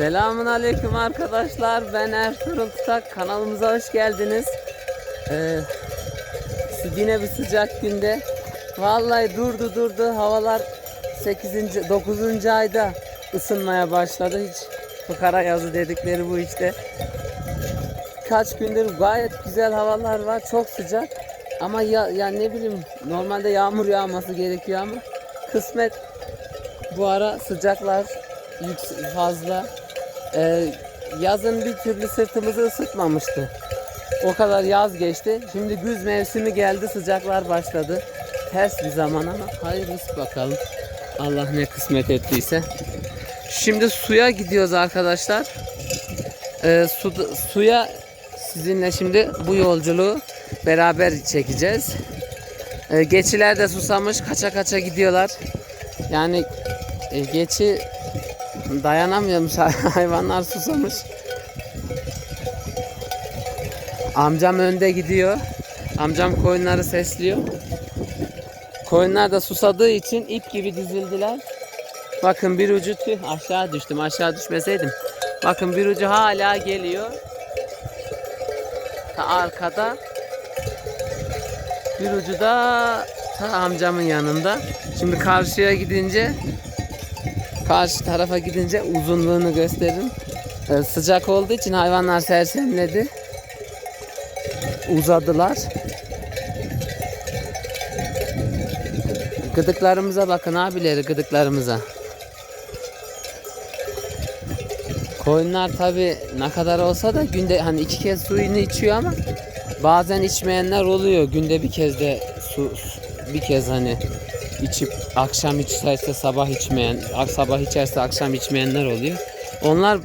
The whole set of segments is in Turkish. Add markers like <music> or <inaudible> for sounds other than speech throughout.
Selamun Aleyküm arkadaşlar. Ben Ertuğrul Tutak. Kanalımıza hoş geldiniz. Ee, yine bir sıcak günde. Vallahi durdu durdu. Havalar 8. 9. ayda ısınmaya başladı. Hiç fıkara yazı dedikleri bu işte. Kaç gündür gayet güzel havalar var. Çok sıcak. Ama ya, ya ne bileyim normalde yağmur yağması gerekiyor ama kısmet bu ara sıcaklar fazla. Ee, yazın bir türlü sırtımızı ısıtmamıştı. O kadar yaz geçti. Şimdi güz mevsimi geldi, sıcaklar başladı. Ters bir zaman ama hayırlısı bakalım. Allah ne kısmet ettiyse. Şimdi suya gidiyoruz arkadaşlar. Ee, su, suya sizinle şimdi bu yolculuğu beraber çekeceğiz. Ee, geçiler de susamış, kaça kaça gidiyorlar. Yani e, geçi dayanamıyormuş <laughs> hayvanlar susamış. Amcam önde gidiyor. Amcam koyunları sesliyor. Koyunlar da susadığı için ip gibi dizildiler. Bakın bir ucu tüh aşağı düştüm. Aşağı düşmeseydim. Bakın bir ucu hala geliyor. Ta arkada. Bir ucu da ta amcamın yanında. Şimdi karşıya gidince karşı tarafa gidince uzunluğunu gösteririm. Ee, sıcak olduğu için hayvanlar sersemledi. Uzadılar. Gıdıklarımıza bakın abileri gıdıklarımıza. Koyunlar tabi ne kadar olsa da günde hani iki kez suyunu içiyor ama bazen içmeyenler oluyor. Günde bir kez de su- bir kez hani içip akşam içerse sabah içmeyen, sabah içerse akşam içmeyenler oluyor. Onlar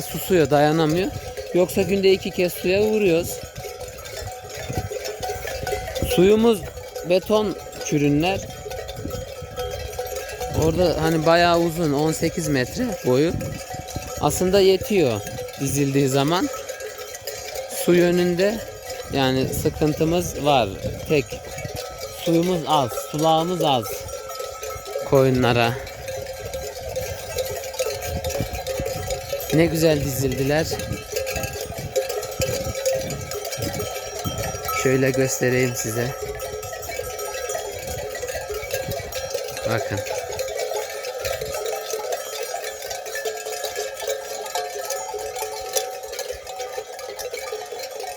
susuyor, dayanamıyor. Yoksa günde iki kez suya vuruyoruz. Suyumuz beton çürünler. Orada hani bayağı uzun 18 metre boyu. Aslında yetiyor dizildiği zaman. Su yönünde yani sıkıntımız var. Tek suyumuz az, sulağımız az koyunlara. Ne güzel dizildiler. Şöyle göstereyim size. Bakın.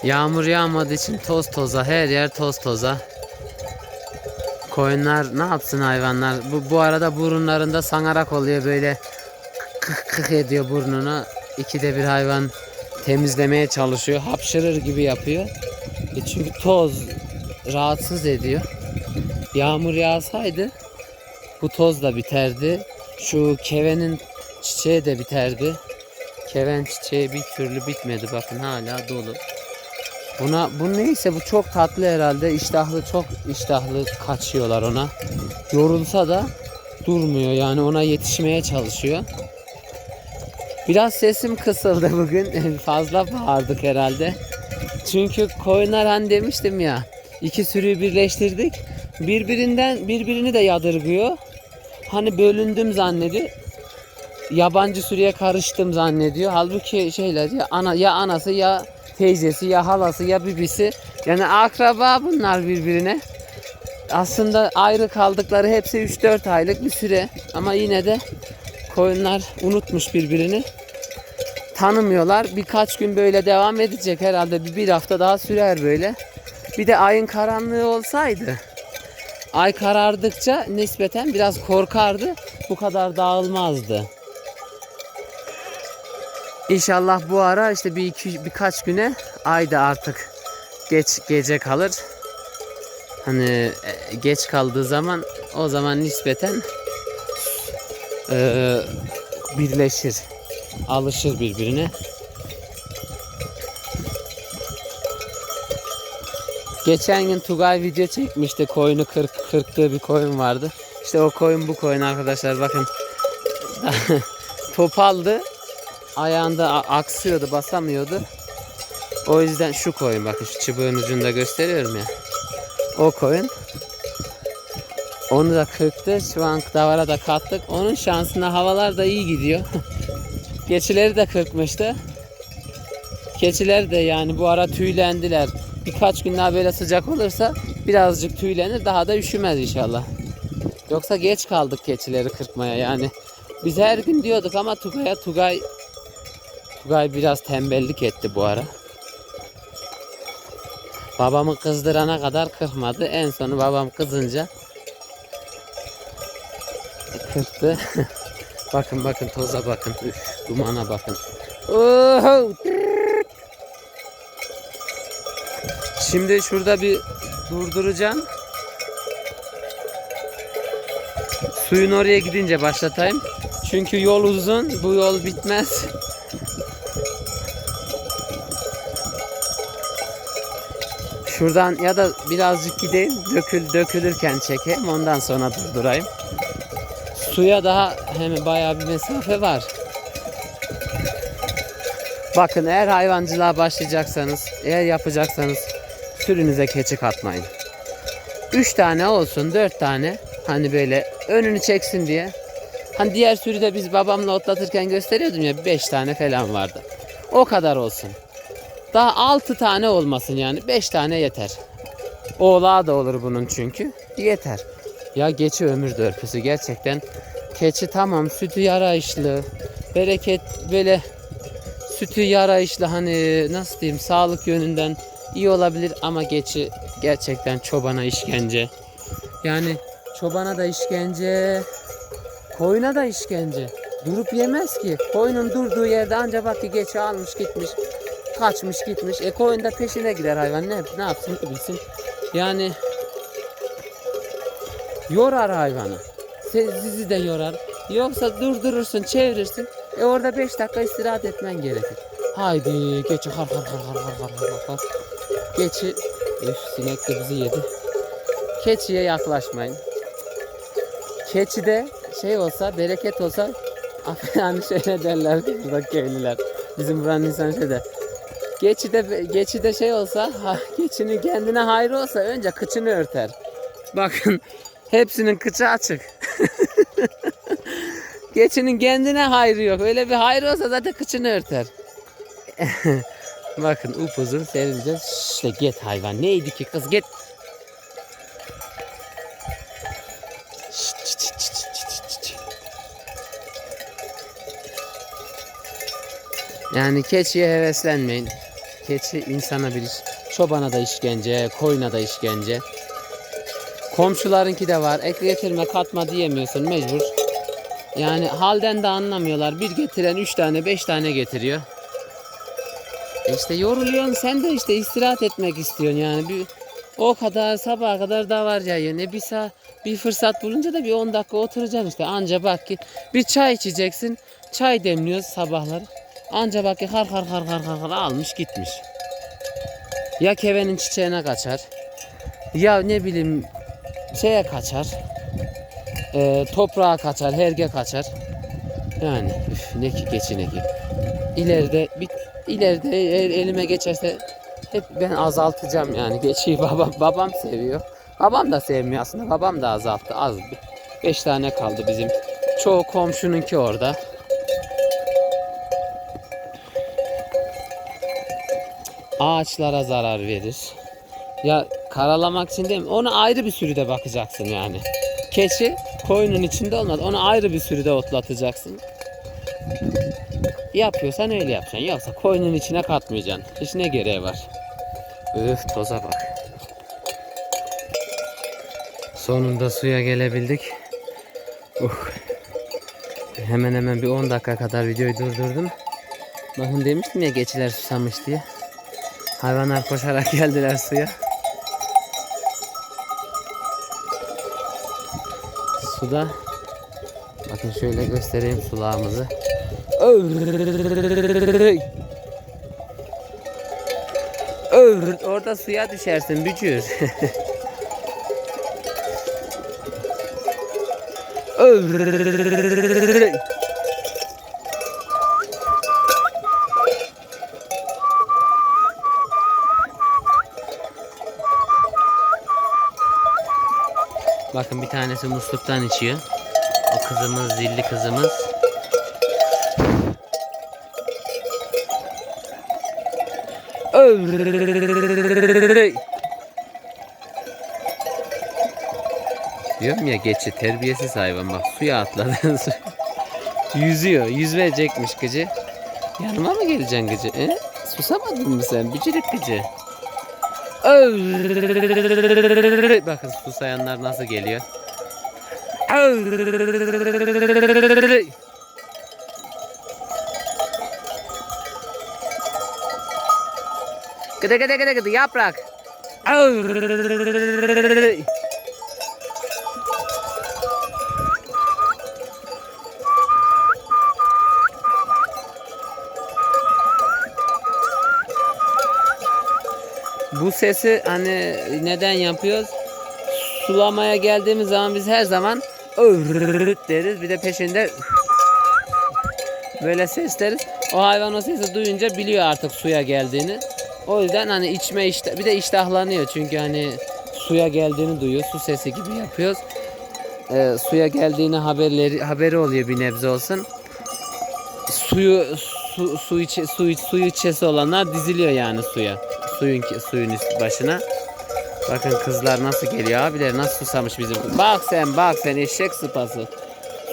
Yağmur yağmadığı için toz toza, her yer toz toza. Koyunlar ne yapsın hayvanlar? Bu, bu arada burunlarında sangarak oluyor böyle kık kık ediyor burnunu. İkide bir hayvan temizlemeye çalışıyor. Hapşırır gibi yapıyor. E çünkü toz rahatsız ediyor. Yağmur yağsaydı bu toz da biterdi. Şu kevenin çiçeği de biterdi. Keven çiçeği bir türlü bitmedi. Bakın hala dolu. Buna bu neyse bu çok tatlı herhalde. İştahlı çok iştahlı kaçıyorlar ona. Yorulsa da durmuyor yani ona yetişmeye çalışıyor. Biraz sesim kısıldı bugün. <laughs> Fazla bağırdık herhalde. Çünkü koyunlar hani demiştim ya. iki sürüyü birleştirdik. Birbirinden birbirini de yadırgıyor. Hani bölündüm zannediyor. Yabancı sürüye karıştım zannediyor. Halbuki şeyler ya ana ya anası ya teyzesi ya halası ya bibisi. Yani akraba bunlar birbirine. Aslında ayrı kaldıkları hepsi 3-4 aylık bir süre. Ama yine de koyunlar unutmuş birbirini. Tanımıyorlar. Birkaç gün böyle devam edecek herhalde. Bir, bir hafta daha sürer böyle. Bir de ayın karanlığı olsaydı. Ay karardıkça nispeten biraz korkardı. Bu kadar dağılmazdı. İnşallah bu ara işte bir iki birkaç güne ay da artık geç gece kalır. Hani e, geç kaldığı zaman o zaman nispeten e, birleşir. Alışır birbirine. Geçen gün Tugay video çekmişti. Koyunu kırk, kırktığı bir koyun vardı. İşte o koyun bu koyun arkadaşlar bakın. <laughs> Topaldı. Ayağında aksıyordu, basamıyordu. O yüzden şu koyun bakın şu çubuğun ucunda gösteriyorum ya. O koyun. Onu da kırktı. Şu an davara da kattık. Onun şansına havalar da iyi gidiyor. <laughs> Keçileri de kırpmıştı. Keçiler de yani bu ara tüylendiler. Birkaç gün daha böyle sıcak olursa birazcık tüylenir daha da üşümez inşallah. Yoksa geç kaldık keçileri kırpmaya yani. Biz her gün diyorduk ama Tugay'a Tugay Tugay biraz tembellik etti bu ara. Babamı kızdırana kadar kırpmadı. En sonu babam kızınca kırptı. <laughs> bakın bakın toza bakın. Üf, dumana bakın. Oho! Şimdi şurada bir durduracağım. Suyun oraya gidince başlatayım. Çünkü yol uzun, bu yol bitmez. Şuradan ya da birazcık gideyim, dökül dökülürken çekeyim, ondan sonra durdurayım. Suya daha hem bayağı bir mesafe var. Bakın eğer hayvancılığa başlayacaksanız, eğer yapacaksanız sürünüze keçi katmayın. 3 tane olsun, 4 tane hani böyle önünü çeksin diye. Hani diğer sürüde biz babamla otlatırken gösteriyordum ya 5 tane falan vardı. O kadar olsun. Daha 6 tane olmasın yani 5 tane yeter. Oğlağı da olur bunun çünkü. Yeter. Ya geçi ömür dörpüsü gerçekten. Keçi tamam sütü yarayışlı. Bereket böyle sütü yarayışlı hani nasıl diyeyim sağlık yönünden iyi olabilir ama geçi gerçekten çobana işkence. Yani çobana da işkence, koyuna da işkence. Durup yemez ki. Koyunun durduğu yerde anca bak ki geçi almış gitmiş kaçmış gitmiş. Eko oyunda peşine gider hayvan. Ne, ne yapsın ne bilsin. Yani yorar hayvanı. Sizi de yorar. Yoksa durdurursun, çevirirsin. E orada 5 dakika istirahat etmen gerekir. Haydi geçi har har har har har har har. Geçi e, üf sinek de bizi yedi. Keçiye yaklaşmayın. Keçi de şey olsa, bereket olsa <laughs> hani şöyle derler buradaki köylüler. Bizim buranın insanı şöyle der. Geçide, geçide şey olsa, geçinin kendine hayrı olsa önce kıçını örter. Bakın hepsinin kıçı açık. <laughs> Geçinin kendine hayrı yok. Öyle bir hayrı olsa zaten kıçını örter. <laughs> Bakın upuzun serileceğiz. İşte git hayvan. Neydi ki kız git. Yani keçiye heveslenmeyin. Keçi insana bir iş. Çobana da işkence, koyuna da işkence. Komşularınki de var. Ek getirme katma diyemiyorsun mecbur. Yani halden de anlamıyorlar. Bir getiren üç tane beş tane getiriyor. E İşte yoruluyorsun sen de işte istirahat etmek istiyorsun yani bir o kadar sabaha kadar da var ya ne bir saat bir fırsat bulunca da bir 10 dakika oturacaksın işte anca bak ki bir çay içeceksin çay demliyoruz sabahları anca bak ki har har har har har almış gitmiş ya kevenin çiçeğine kaçar ya ne bileyim şeye kaçar e, toprağa kaçar herge kaçar yani üf, ne ki geçi ne ki ileride bir ileride eğer elime geçerse hep ben azaltacağım yani geçiyi <laughs> babam babam seviyor. Babam da sevmiyor aslında. Babam da azalttı az. 5 tane kaldı bizim. Çoğu komşununki orada. Ağaçlara zarar verir. Ya karalamak için değil mi? Ona ayrı bir sürüde bakacaksın yani. Keçi koyunun içinde olmaz. Onu ayrı bir sürüde otlatacaksın. Yapıyorsan öyle yapacaksın. Yoksa koyunun içine katmayacaksın. Hiç ne gereği var? Öf toza bak. Sonunda suya gelebildik. Uh. Hemen hemen bir 10 dakika kadar videoyu durdurdum. Bakın demiştim ya geçiler susamış diye. Hayvanlar koşarak <laughs> geldiler suya. Suda Bakın şöyle göstereyim sulağımızı. Orada suya düşersin bücür. <laughs> Bakın bir tanesi musluktan içiyor. O kızımız, zilli kızımız. Diyorum ya geçi terbiyesiz hayvan bak suya atladı. <laughs> Yüzüyor. Yüzmeyecekmiş gıcı. Yanıma mı geleceksin gıcı? E? Susamadın mı sen? Bücürük gıcı. Bakın susayanlar nasıl geliyor. Gıdı gıdı gıdı gıdı yaprak. Bu sesi hani neden yapıyoruz? Sulamaya geldiğimiz zaman biz her zaman deriz. Bir de peşinde böyle sesleriz. O hayvan o sesi duyunca biliyor artık suya geldiğini. O yüzden hani içme işte bir de iştahlanıyor çünkü hani suya geldiğini duyuyor. Su sesi gibi yapıyoruz. Ee, suya geldiğini haberleri haberi oluyor bir nebze olsun. Suyu su su içe, su suyu içesi olanlar diziliyor yani suya. Suyun suyun başına. Bakın kızlar nasıl geliyor abiler nasıl susamış bizim. Bak sen bak sen eşek sıpası.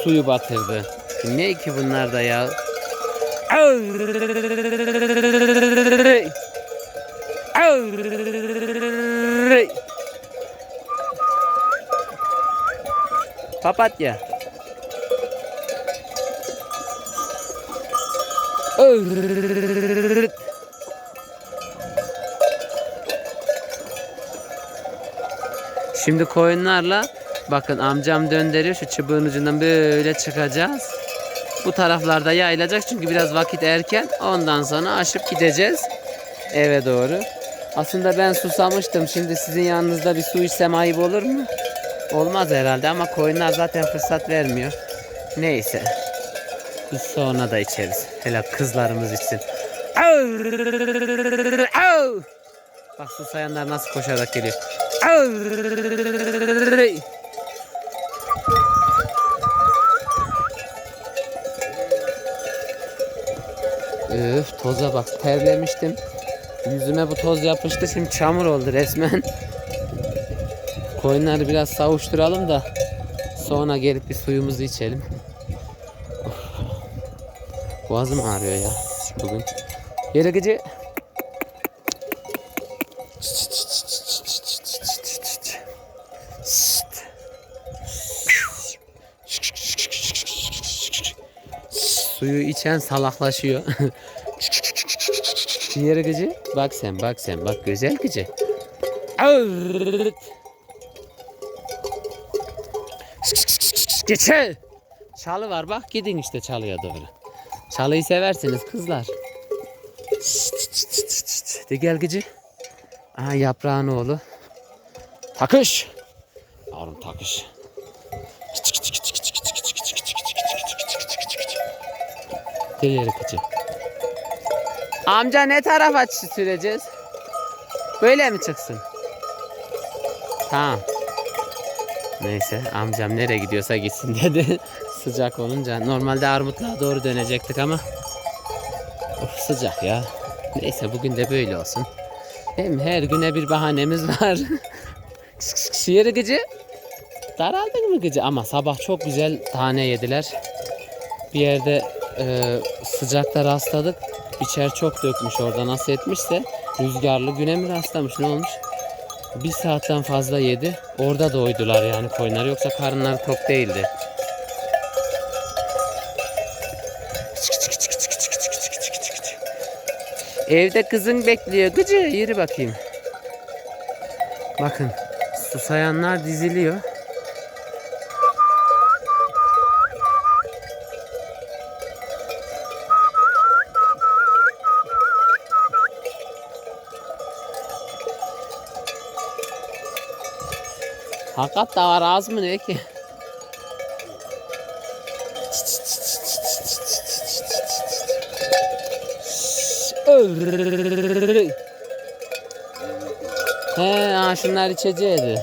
Suyu batırdı. Ne ki bunlar da ya? Papatya. Şimdi koyunlarla bakın amcam döndürüyor şu çubuğun ucundan böyle çıkacağız. Bu taraflarda yayılacak çünkü biraz vakit erken. Ondan sonra aşıp gideceğiz eve doğru. Aslında ben susamıştım. Şimdi sizin yanınızda bir su içsem ayıp olur mu? Olmaz herhalde ama koyunlar zaten fırsat vermiyor. Neyse. Biz sonra da içeriz. Hele kızlarımız için. Bak susayanlar nasıl koşarak geliyor. Öf toza bak terlemiştim. Yüzüme bu toz yapıştı şimdi çamur oldu resmen. Koyunları biraz savuşturalım da sonra gelip bir suyumuzu içelim. Of. Boğazım ağrıyor ya bugün. Yere gıcı. Suyu içen salaklaşıyor. <laughs> Yere gıcı. Bak sen bak sen bak güzel gıcı. Geçe. Çalı var bak gidin işte çalıya doğru. Çalıyı seversiniz kızlar. De gel gıcı. Aha yaprağın oğlu. Takış. Yavrum takış. Gel yere. Amca ne tarafa süreceğiz? Böyle mi çıksın? Tamam. Neyse amcam nereye gidiyorsa gitsin dedi. <laughs> sıcak olunca. Normalde Armutluğa doğru dönecektik ama. Of sıcak ya. Neyse bugün de böyle olsun. Hem her güne bir bahanemiz var. <laughs> Yeri gıcı. Daraldın mı gıcı? Ama sabah çok güzel tane yediler. Bir yerde e, sıcakta rastladık. İçer çok dökmüş orada nasıl etmişse. Rüzgarlı güne mi rastlamış ne olmuş? Bir saatten fazla yedi. Orada doydular yani koyunlar. Yoksa karınları tok değildi. Evde kızın bekliyor. Gıcı yürü bakayım. Bakın susayanlar diziliyor. Hakikat da var az mı ne ki? He, ha şunlar içeceğiydi.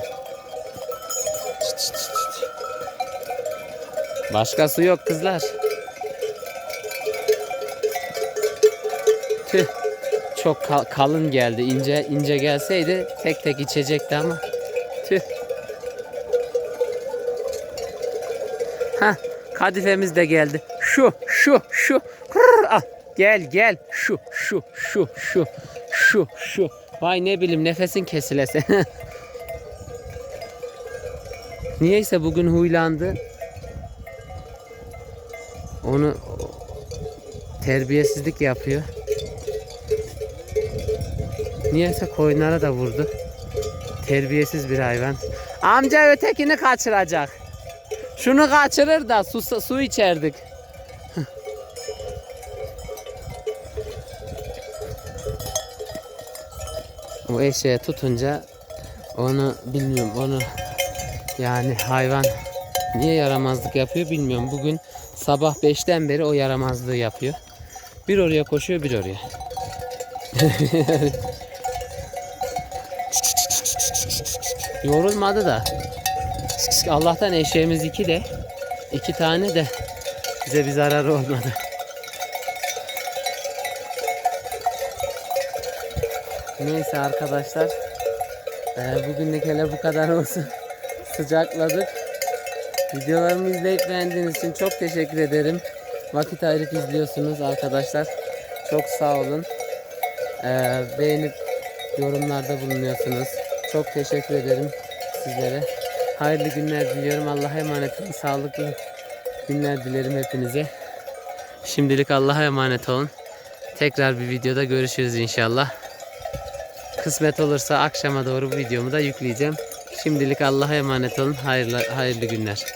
Başka su yok kızlar. Tüh. çok kal- kalın geldi. ince ince gelseydi tek tek içecekti ama tüh. Ha, kadifemiz de geldi. Şu, şu, şu. Kırr, ah, gel, gel. Şu, şu, şu, şu, şu, şu. Vay ne bileyim nefesin kesilese. <laughs> Niyeyse bugün huylandı. Onu terbiyesizlik yapıyor. Niyeyse koyunlara da vurdu. Terbiyesiz bir hayvan. Amca ötekini kaçıracak. Şunu kaçırır da su, su içerdik. <laughs> o eşeğe tutunca onu bilmiyorum onu yani hayvan niye yaramazlık yapıyor bilmiyorum. Bugün sabah 5'ten beri o yaramazlığı yapıyor. Bir oraya koşuyor bir oraya. <laughs> Yorulmadı da. Allah'tan eşeğimiz iki de. iki tane de bize bir zararı olmadı. Neyse arkadaşlar. eee, bugünlük hele bu kadar olsun. Sıcakladık. Videolarımı izleyip beğendiğiniz için çok teşekkür ederim. Vakit ayırıp izliyorsunuz arkadaşlar. Çok sağ olun. Eee, beğenip yorumlarda bulunuyorsunuz. Çok teşekkür ederim sizlere. Hayırlı günler diliyorum. Allah'a emanet olun. Sağlıklı günler dilerim hepinize. Şimdilik Allah'a emanet olun. Tekrar bir videoda görüşürüz inşallah. Kısmet olursa akşama doğru bu videomu da yükleyeceğim. Şimdilik Allah'a emanet olun. Hayırlı hayırlı günler.